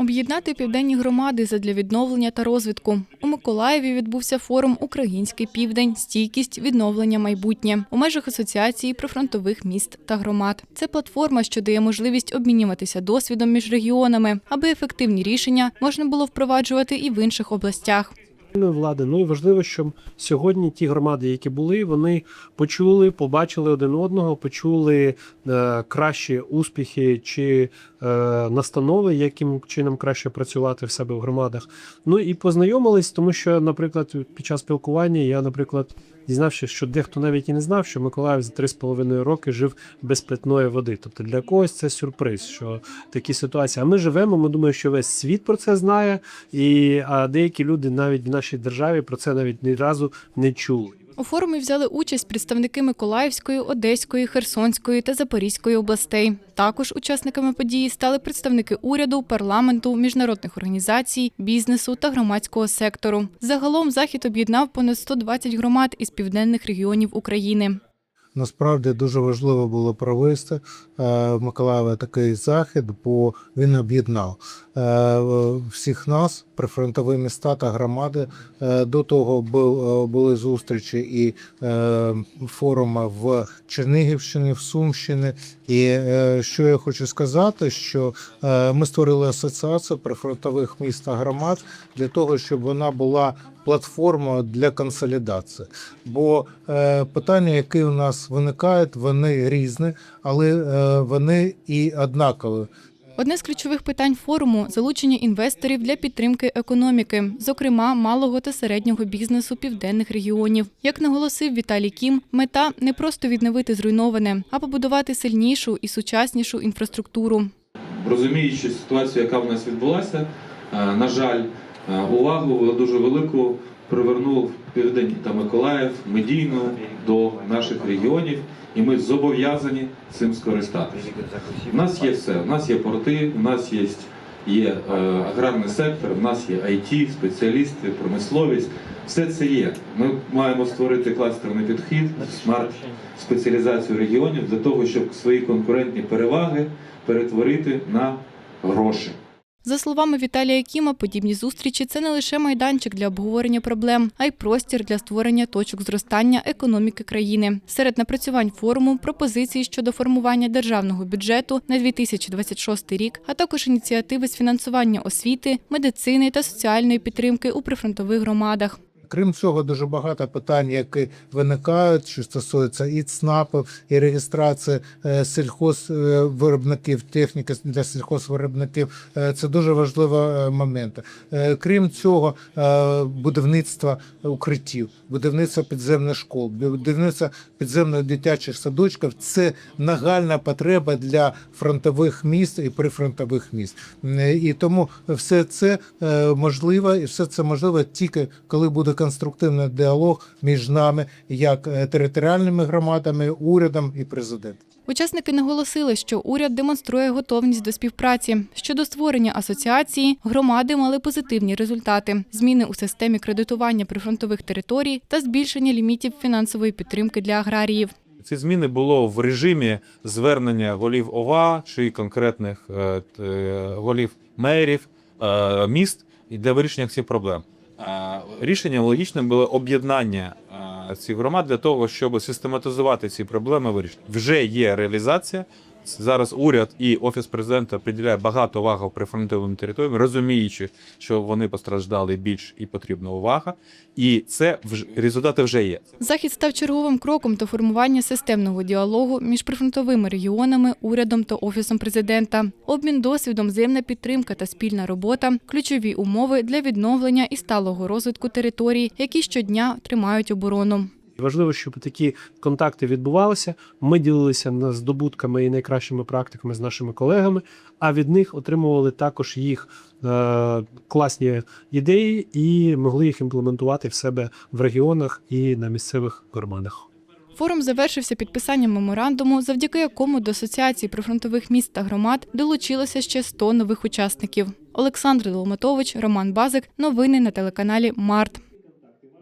Об'єднати південні громади задля відновлення та розвитку. У Миколаєві відбувся форум Український південь, стійкість, відновлення, майбутнє у межах асоціації прифронтових міст та громад. Це платформа, що дає можливість обмінюватися досвідом між регіонами, аби ефективні рішення можна було впроваджувати і в інших областях. Влади. Ну і важливо, щоб сьогодні ті громади, які були, вони почули, побачили один одного, почули е, кращі успіхи чи е, настанови, яким чином краще працювати в себе в громадах. Ну і познайомились, тому що, наприклад, під час спілкування я, наприклад, дізнався, що дехто навіть і не знав, що Миколаїв за 3,5 роки жив без питної води. Тобто для когось це сюрприз, що такі ситуації. А ми живемо. Ми думаємо, що весь світ про це знає, і а деякі люди навіть в нашій державі про це навіть ні разу не чули. У форумі взяли участь представники Миколаївської, Одеської, Херсонської та Запорізької областей. Також учасниками події стали представники уряду, парламенту, міжнародних організацій, бізнесу та громадського сектору. Загалом захід об'єднав понад 120 громад із південних регіонів України. Насправді дуже важливо було провести е, в Миколаєві такий захід, бо він об'єднав е, всіх нас, прифронтові міста та громади. Е, До того були зустрічі і форуми в Чернігівщині, в Сумщині. І що я хочу сказати, що ми створили асоціацію прифронтових міст та громад для того, щоб вона була платформою для консолідації. Бо е, питання, які у нас виникають, вони різні, але е, вони і однакові. Одне з ключових питань форуму залучення інвесторів для підтримки економіки, зокрема малого та середнього бізнесу південних регіонів. Як наголосив Віталій Кім, мета не просто відновити зруйноване, а побудувати сильнішу і сучаснішу інфраструктуру. розуміючи ситуацію, яка в нас відбулася, е, на жаль, увагу дуже велику привернув Південь та Миколаїв медійно до наших регіонів, і ми зобов'язані цим скористатися. У нас є все. У нас є порти, у нас є, є е, аграрний сектор, у нас є IT, спеціалісти, промисловість. Все це є. Ми маємо створити кластерний підхід, смарт спеціалізацію регіонів для того, щоб свої конкурентні переваги перетворити на гроші. За словами Віталія Кіма, подібні зустрічі це не лише майданчик для обговорення проблем, а й простір для створення точок зростання економіки країни. Серед напрацювань форуму пропозиції щодо формування державного бюджету на 2026 рік, а також ініціативи з фінансування освіти, медицини та соціальної підтримки у прифронтових громадах. Крім цього, дуже багато питань, які виникають, що стосуються і ЦНАПів, і реєстрації е, сільхозвиробників, техніки для сільхозвиробників. Е, Це дуже важливі е, моменти. Крім цього, будівництво укриттів, будівництво підземних школ, будівництво підземних дитячих садочків це нагальна потреба для фронтових міст і прифронтових міст. І тому все це можливо, і все це можливо тільки коли буде конструктивний діалог між нами, як е, територіальними громадами, урядом і президентом. Учасники наголосили, що уряд демонструє готовність до співпраці. Щодо створення асоціації, громади мали позитивні результати: зміни у системі кредитування прифронтових територій та збільшення лімітів фінансової підтримки для аграріїв. Ці зміни було в режимі звернення голів ОВА чи конкретних е, е, голів мерів міст і для вирішення цих проблем. Рішенням логічним було об'єднання е, цих громад для того, щоб систематизувати ці проблеми. Вирішити вже є реалізація. Зараз уряд і офіс президента приділяє багато уваги прифронтовим територіям, розуміючи, що вони постраждали більш і потрібна увага, і це вже результати вже є. Захід став черговим кроком до формування системного діалогу між прифронтовими регіонами, урядом та офісом президента. Обмін досвідом, взаємна підтримка та спільна робота ключові умови для відновлення і сталого розвитку територій, які щодня тримають оборону. Важливо, щоб такі контакти відбувалися. Ми ділилися здобутками і найкращими практиками з нашими колегами, а від них отримували також їх е, класні ідеї і могли їх імплементувати в себе в регіонах і на місцевих громадах. Форум завершився підписанням меморандуму, завдяки якому до Асоціації прифронтових міст та громад долучилося ще 100 нових учасників. Олександр Долматович, Роман Базик. Новини на телеканалі Март.